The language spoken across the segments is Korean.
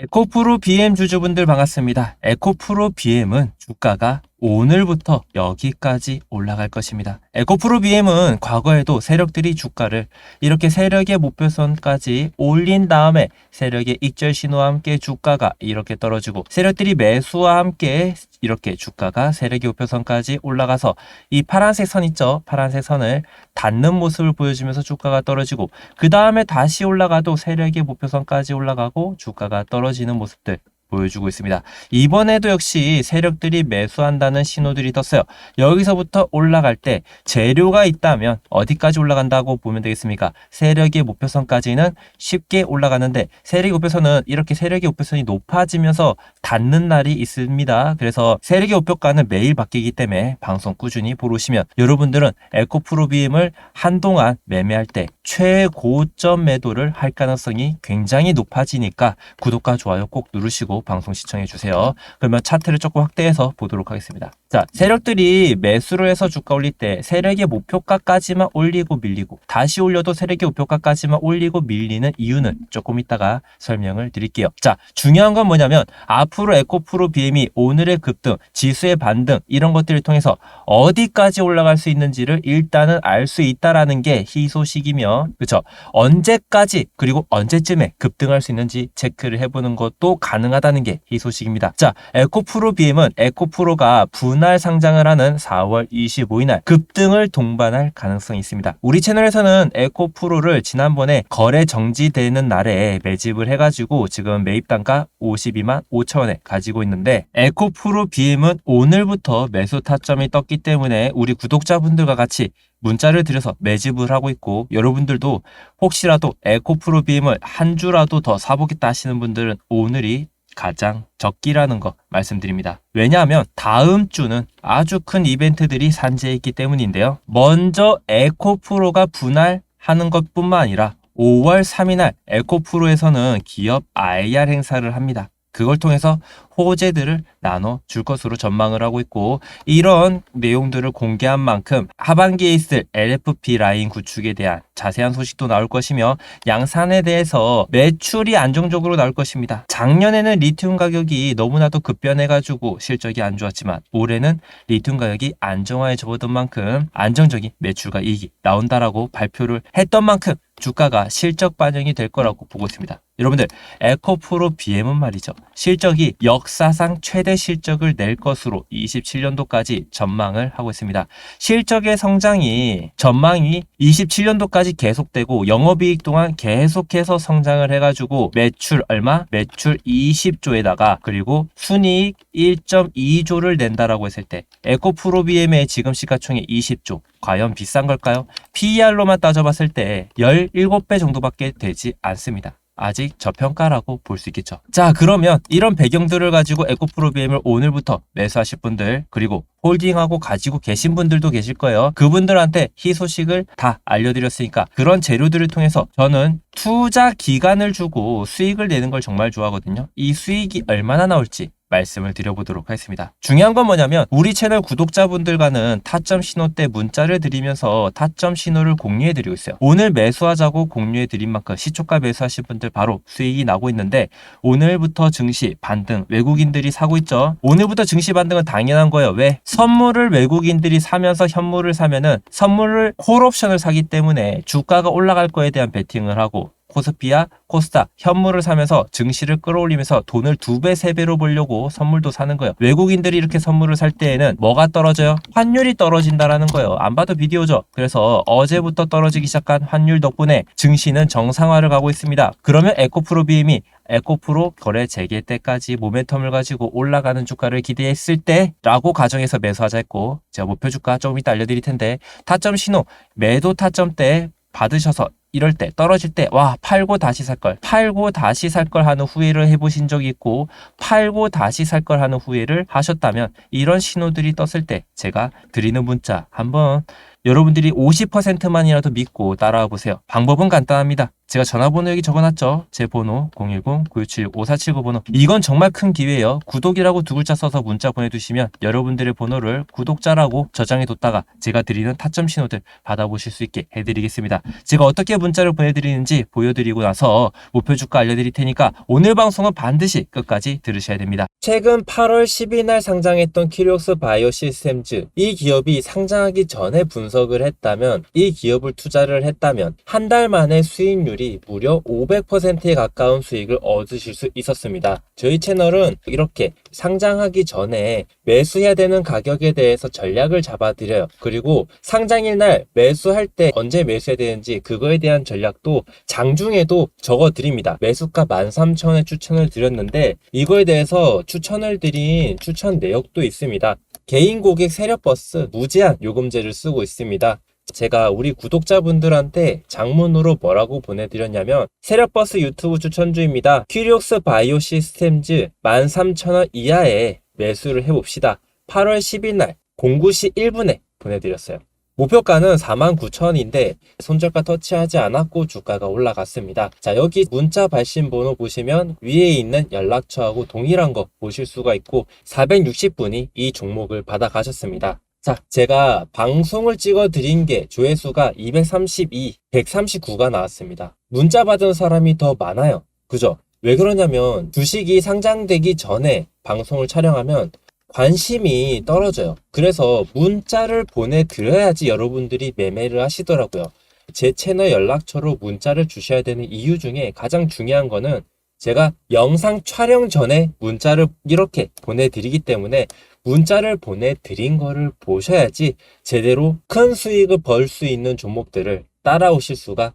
에코프로 BM 주주분들 반갑습니다. 에코프로 BM은 주가가 오늘부터 여기까지 올라갈 것입니다. 에코프로 BM은 과거에도 세력들이 주가를 이렇게 세력의 목표선까지 올린 다음에 세력의 익절 신호와 함께 주가가 이렇게 떨어지고 세력들이 매수와 함께 이렇게 주가가 세력의 목표선까지 올라가서 이 파란색 선 있죠? 파란색 선을 닿는 모습을 보여주면서 주가가 떨어지고 그 다음에 다시 올라가도 세력의 목표선까지 올라가고 주가가 떨어지는 모습들 보여주고 있습니다. 이번에도 역시 세력들이 매수한다는 신호들이 떴어요. 여기서부터 올라갈 때 재료가 있다면 어디까지 올라간다고 보면 되겠습니까? 세력의 목표선까지는 쉽게 올라가는데 세력의 목표선은 이렇게 세력의 목표선이 높아지면서 닿는 날이 있습니다. 그래서 세력의 목표가는 매일 바뀌기 때문에 방송 꾸준히 보시면 여러분들은 에코프로비엠을 한동안 매매할 때 최고점 매도를 할 가능성이 굉장히 높아지니까 구독과 좋아요 꼭 누르시고 방송 시청해 주세요. 그러면 차트를 조금 확대해서 보도록 하겠습니다. 자, 세력들이 매수를 해서 주가 올릴 때 세력의 목표가까지만 올리고 밀리고 다시 올려도 세력의 목표가까지만 올리고 밀리는 이유는 조금 이따가 설명을 드릴게요. 자, 중요한 건 뭐냐면 앞으로 에코프로 BM이 오늘의 급등, 지수의 반등 이런 것들을 통해서 어디까지 올라갈 수 있는지를 일단은 알 수 있다라는 게 희소식이며 그렇죠? 언제까지 그리고 언제쯤에 급등할 수 있는지 체크를 해보는 것도 가능하다 는게 희소식입니다. 자, 에코프로 BM은 에코프로가 분할 상장을 하는 4월 25일 날 급등을 동반할 가능성이 있습니다. 우리 채널에서는 에코프로를 지난번에 거래 정지되는 날에 매집을 해가지고 지금 매입 단가 52만 5천 원에 가지고 있는데 에코프로 BM은 오늘부터 매수 타점이 떴기 때문에 우리 구독자분들과 같이 문자를 드려서 매집을 하고 있고 여러분들도 혹시라도 에코프로 BM을 한 주라도 더 사보겠다 하시는 분들은 오늘이 가장 적기라는 거 말씀드립니다. 왜냐하면 다음 주는 아주 큰 이벤트들이 산재해 있기 때문인데요. 먼저 에코프로가 분할하는 것뿐만 아니라 5월 3일 날 에코프로에서는 기업 IR 행사를 합니다. 그걸 통해서 호재들을 나눠 줄 것으로 전망을 하고 있고 이런 내용들을 공개한 만큼 하반기에 있을 LFP 라인 구축에 대한 자세한 소식도 나올 것이며 양산에 대해서 매출이 안정적으로 나올 것입니다. 작년에는 리튬 가격이 너무나도 급변해가지고 실적이 안 좋았지만 올해는 리튬 가격이 안정화에 접어든 만큼 안정적인 매출과 이익이 나온다라고 발표를 했던 만큼 주가가 실적 반영이 될 거라고 보고 있습니다. 여러분들 에코프로 BM은 말이죠. 실적이 역사상 최대 실적을 낼 것으로 27년도까지 전망을 하고 있습니다. 실적의 성장이 전망이 27년도까지 계속되고 영업이익 동안 계속해서 성장을 해가지고 매출 얼마? 매출 20조에다가 그리고 순이익 1.2조를 낸다라고 했을 때 에코프로 BM의 지금 시가총액 20조 과연 비싼 걸까요? PER로만 따져봤을 때 17배 정도밖에 되지 않습니다. 아직 저평가라고 볼 수 있겠죠. 자, 그러면 이런 배경들을 가지고 에코프로비엠을 오늘부터 매수하실 분들, 그리고 홀딩하고 가지고 계신 분들도 계실 거예요. 그분들한테 희소식을 다 알려드렸으니까 그런 재료들을 통해서 저는 투자 기간을 주고 수익을 내는 걸 정말 좋아하거든요. 이 수익이 얼마나 나올지 말씀을 드려보도록 하겠습니다. 중요한 건 뭐냐면 우리 채널 구독자분들과는 타점 신호 때 문자를 드리면서 타점 신호를 공유해 드리고 있어요. 오늘 매수하자고 공유해 드린 만큼 시초가 매수하신 분들 바로 수익이 나고 있는데 오늘부터 증시 반등 외국인들이 사고 있죠. 오늘부터 증시 반등은 당연한 거예요. 왜? 선물을 외국인들이 사면서 현물을 사면은 선물을 콜옵션을 사기 때문에 주가가 올라갈 거에 대한 베팅을 하고 코스피와 코스닥 현물을 사면서 증시를 끌어올리면서 돈을 두 배, 세 배로 벌려고 선물도 사는 거예요. 외국인들이 이렇게 선물을 살 때에는 뭐가 떨어져요? 환율이 떨어진다라는 거예요. 안 봐도 비디오죠. 그래서 어제부터 떨어지기 시작한 환율 덕분에 증시는 정상화를 가고 있습니다. 그러면 에코프로 BM이 에코프로 거래 재개 때까지 모멘텀을 가지고 올라가는 주가를 기대했을 때라고 가정해서 매수하자 했고 제가 목표 주가 조금 이따 알려드릴 텐데 타점 신호 매도 타점 때 받으셔서 이럴 때 떨어질 때 와 팔고 다시 살 걸 팔고 다시 살 걸 하는 후회를 해보신 적이 있고 팔고 다시 살 걸 하는 후회를 하셨다면 이런 신호들이 떴을 때 제가 드리는 문자 한번 여러분들이 50%만이라도 믿고 따라와 보세요. 방법은 간단합니다. 제가 전화번호 여기 적어놨죠. 제 번호 010-967-5479 번호. 이건 정말 큰 기회예요. 구독이라고 두 글자 써서 문자 보내주시면 여러분들의 번호를 구독자라고 저장해뒀다가 제가 드리는 타점 신호들 받아보실 수 있게 해드리겠습니다. 제가 어떻게 문자를 보내드리는지 보여드리고 나서 목표 주가 알려드릴 테니까 오늘 방송은 반드시 끝까지 들으셔야 됩니다. 최근 8월 10일 날 상장했던 키리옥스 바이오 시스템즈 이 기업이 상장하기 전에 분석을 했다면 이 기업을 투자를 했다면 한 달 만에 수익률 이 무려 500%에 가까운 수익을 얻으실 수 있었습니다. 저희 채널은 이렇게 상장하기 전에 매수해야 되는 가격에 대해서 전략을 잡아드려요. 그리고 상장일 날 매수할 때 언제 매수해야 되는지 그거에 대한 전략도 장중에도 적어드립니다. 매수가 13,000원에 추천을 드렸는데 이거에 대해서 추천을 드린 추천 내역도 있습니다. 개인 고객 세력 버스 무제한 요금제를 쓰고 있습니다. 제가 우리 구독자분들한테 장문으로 뭐라고 보내드렸냐면 세력버스 유튜브 추천주입니다. 퀴리옥스 바이오 시스템즈 13,000원 이하에 매수를 해봅시다. 8월 10일 날 09시 1분에 보내드렸어요. 목표가는 49,000원인데 손절가 터치하지 않았고 주가가 올라갔습니다. 자 여기 문자 발신 번호 보시면 위에 있는 연락처하고 동일한 거 보실 수가 있고 460분이 이 종목을 받아가셨습니다. 자, 제가 방송을 찍어 드린 게 조회수가 232, 139가 나왔습니다. 문자 받은 사람이 더 많아요. 그죠? 왜 그러냐면 주식이 상장되기 전에 방송을 촬영하면 관심이 떨어져요. 그래서 문자를 보내드려야지 여러분들이 매매를 하시더라고요. 제 채널 연락처로 문자를 주셔야 되는 이유 중에 가장 중요한 거는 제가 영상 촬영 전에 문자를 이렇게 보내드리기 때문에 문자를 보내드린 거를 보셔야지 제대로 큰 수익을 벌 수 있는 종목들을 따라오실 수가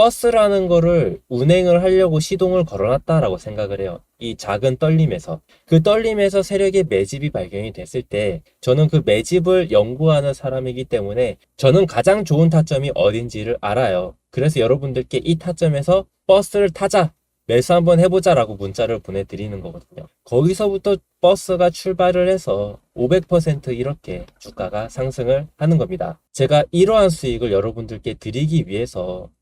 버스라는 거를 운행을 하려고 시동을 걸어놨다라고 생각을 해요. 이 작은 떨림에서. 그 떨림에서 세력의 매집이 발견이 됐을 때 저는 그 매집을 연구하는 사람이기 때문에 저는 가장 좋은 타점이 어딘지를 알아요. 그래서 여러분들께 이 타점에서 버스를 타자! 매수 한번 해보자라고 문자를 보내드리는 거거든요. 거기서부터 버스가 출발을 해서 500% 이렇게 주가가 상승을 하는 겁니다. 제가 이러한 수익을 여러분들께 드리기 위해서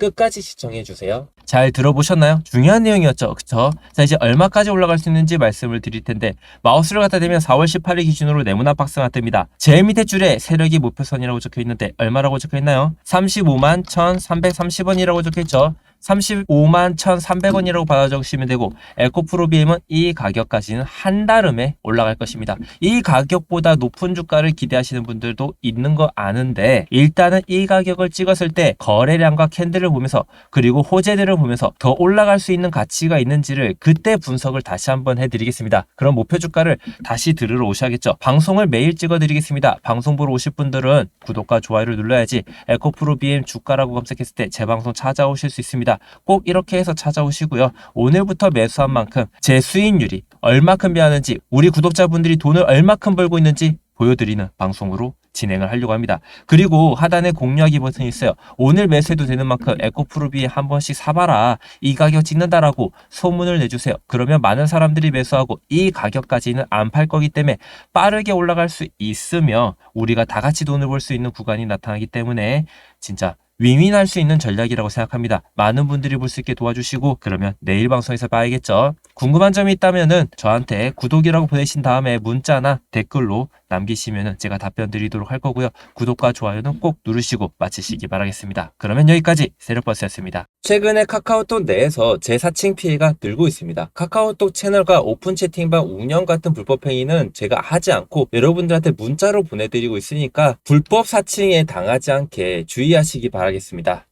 끝까지 시청해 주세요. 잘 들어보셨나요? 중요한 내용이었죠. 그쵸? 자, 이제 얼마까지 올라갈 수 있는지 말씀을 드릴 텐데, 마우스를 갖다 대면 4월 18일 기준으로 네모난 박스가 뜹니다. 제일 밑에 줄에 세력이 목표선이라고 적혀 있는데, 얼마라고 적혀 있나요? 35만 1,330원이라고 적혀 있죠. 35만 1,300원이라고 받아 적으시면 되고 에코프로 BM은 이 가격까지는 한 달음에 올라갈 것입니다. 이 가격보다 높은 주가를 기대하시는 분들도 있는 거 아는데 일단은 이 가격을 찍었을 때 거래량과 캔들을 보면서 그리고 호재들을 보면서 더 올라갈 수 있는 가치가 있는지를 그때 분석을 다시 한번 해드리겠습니다. 그럼 목표 주가를 다시 들으러 오셔야겠죠. 방송을 매일 찍어드리겠습니다. 방송 보러 오실 분들은 구독과 좋아요를 눌러야지 에코프로 BM 주가라고 검색했을 때 제 방송 찾아오실 수 있습니다. 꼭 이렇게 해서 찾아오시고요. 오늘부터 매수한 만큼 제 수익률이 얼마큼 변하는지 우리 구독자분들이 돈을 얼마큼 벌고 있는지 보여드리는 방송으로 진행을 하려고 합니다. 그리고 하단에 공유하기 버튼이 있어요. 오늘 매수해도 되는 만큼 에코프루비에 한 번씩 사봐라. 이 가격 찍는다라고 소문을 내주세요. 그러면 많은 사람들이 매수하고 이 가격까지는 안 팔 거기 때문에 빠르게 올라갈 수 있으며 우리가 다 같이 돈을 벌 수 있는 구간이 나타나기 때문에 진짜 윈윈할 수 있는 전략이라고 생각합니다. 많은 분들이 볼 수 있게 도와주시고 그러면 내일 방송에서 봐야겠죠. 궁금한 점이 있다면은 저한테 구독이라고 보내신 다음에 문자나 댓글로 남기시면은 제가 답변 드리도록 할 거고요. 구독과 좋아요는 꼭 누르시고 마치시기 바라겠습니다. 그러면 여기까지 세력버스였습니다. 최근에 카카오톡 내에서 재사칭 피해가 늘고 있습니다. 카카오톡 채널과 오픈 채팅방 운영 같은 불법 행위는 제가 하지 않고 여러분들한테 문자로 보내드리고 있으니까 불법 사칭에 당하지 않게 주의하시기 바라겠습니다.